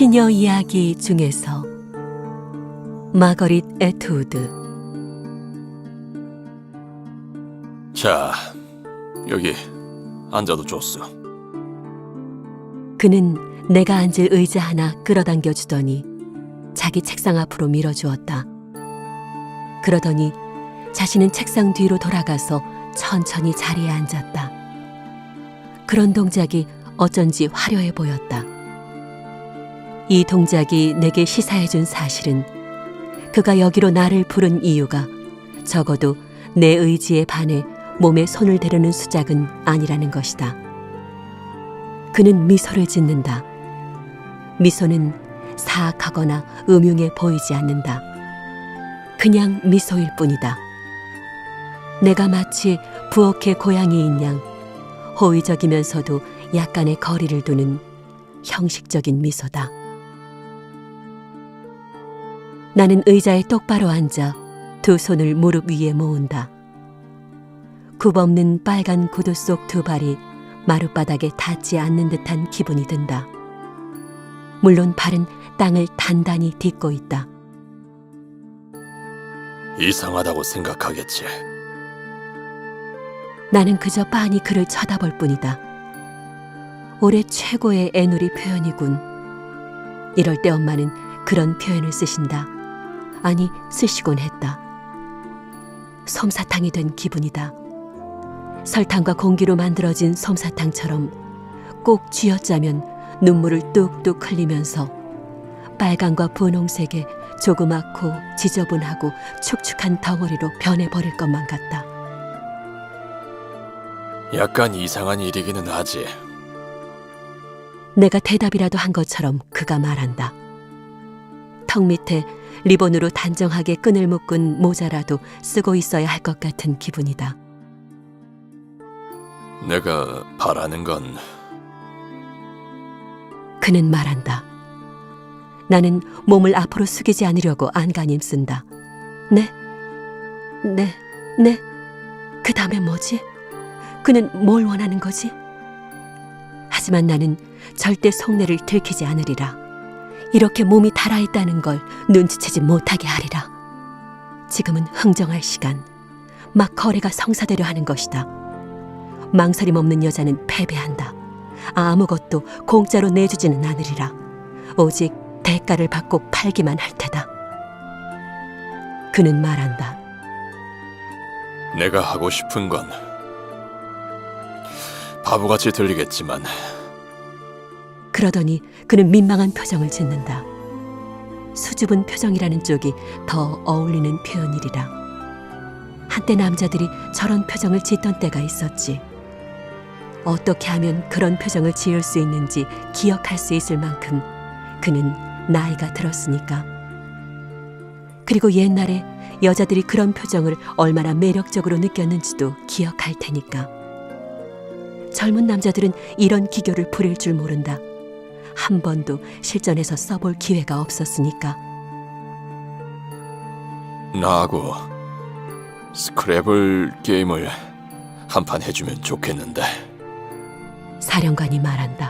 시녀 이야기 중에서 마거릿 에투드 자, 여기 앉아도 좋소. 그는 내가 앉을 의자 하나 끌어당겨 주더니 자기 책상 앞으로 밀어주었다. 그러더니 자신은 책상 뒤로 돌아가서 천천히 자리에 앉았다. 그런 동작이 어쩐지 화려해 보였다. 이 동작이 내게 시사해준 사실은 그가 여기로 나를 부른 이유가 적어도 내 의지에 반해 몸에 손을 대려는 수작은 아니라는 것이다. 그는 미소를 짓는다. 미소는 사악하거나 음흉해 보이지 않는다. 그냥 미소일 뿐이다. 내가 마치 부엌의 고양이인 양 호의적이면서도 약간의 거리를 두는 형식적인 미소다. 나는 의자에 똑바로 앉아 두 손을 무릎 위에 모은다. 굽없는 빨간 구두 속 두 발이 마룻바닥에 닿지 않는 듯한 기분이 든다. 물론 발은 땅을 단단히 딛고 있다. 이상하다고 생각하겠지. 나는 그저 빤히 그를 쳐다볼 뿐이다. 올해 최고의 애누리 표현이군. 이럴 때 엄마는 그런 표현을 쓰신다. 아니, 쓰시곤 했다. 솜사탕이 된 기분이다. 설탕과 공기로 만들어진 솜사탕처럼 꼭 쥐어짜면 눈물을 뚝뚝 흘리면서 빨강과 분홍색의 조그맣고 지저분하고 축축한 덩어리로 변해버릴 것만 같다. 약간 이상한 일이기는 하지. 내가 대답이라도 한 것처럼 그가 말한다. 턱 밑에 리본으로 단정하게 끈을 묶은 모자라도 쓰고 있어야 할 것 같은 기분이다. 내가 바라는 건 그는 말한다. 나는 몸을 앞으로 숙이지 않으려고 안간힘 쓴다. 네? 네, 네. 그 다음에 뭐지? 그는 뭘 원하는 거지? 하지만 나는 절대 속내를 들키지 않으리라. 이렇게 몸이 달아있다는 걸 눈치채지 못하게 하리라. 지금은 흥정할 시간. 막 거래가 성사되려 하는 것이다. 망설임 없는 여자는 패배한다. 아무것도 공짜로 내주지는 않으리라. 오직 대가를 받고 팔기만 할 테다. 그는 말한다. 내가 하고 싶은 건 바보같이 들리겠지만 그러더니 그는 민망한 표정을 짓는다. 수줍은 표정이라는 쪽이 더 어울리는 표현이리라. 한때 남자들이 저런 표정을 짓던 때가 있었지. 어떻게 하면 그런 표정을 지을 수 있는지 기억할 수 있을 만큼 그는 나이가 들었으니까. 그리고 옛날에 여자들이 그런 표정을 얼마나 매력적으로 느꼈는지도 기억할 테니까. 젊은 남자들은 이런 기교를 부릴 줄 모른다. 한 번도 실전에서 써볼 기회가 없었으니까. 나하고 스크래블 게임을 한 판 해주면 좋겠는데. 사령관이 말한다.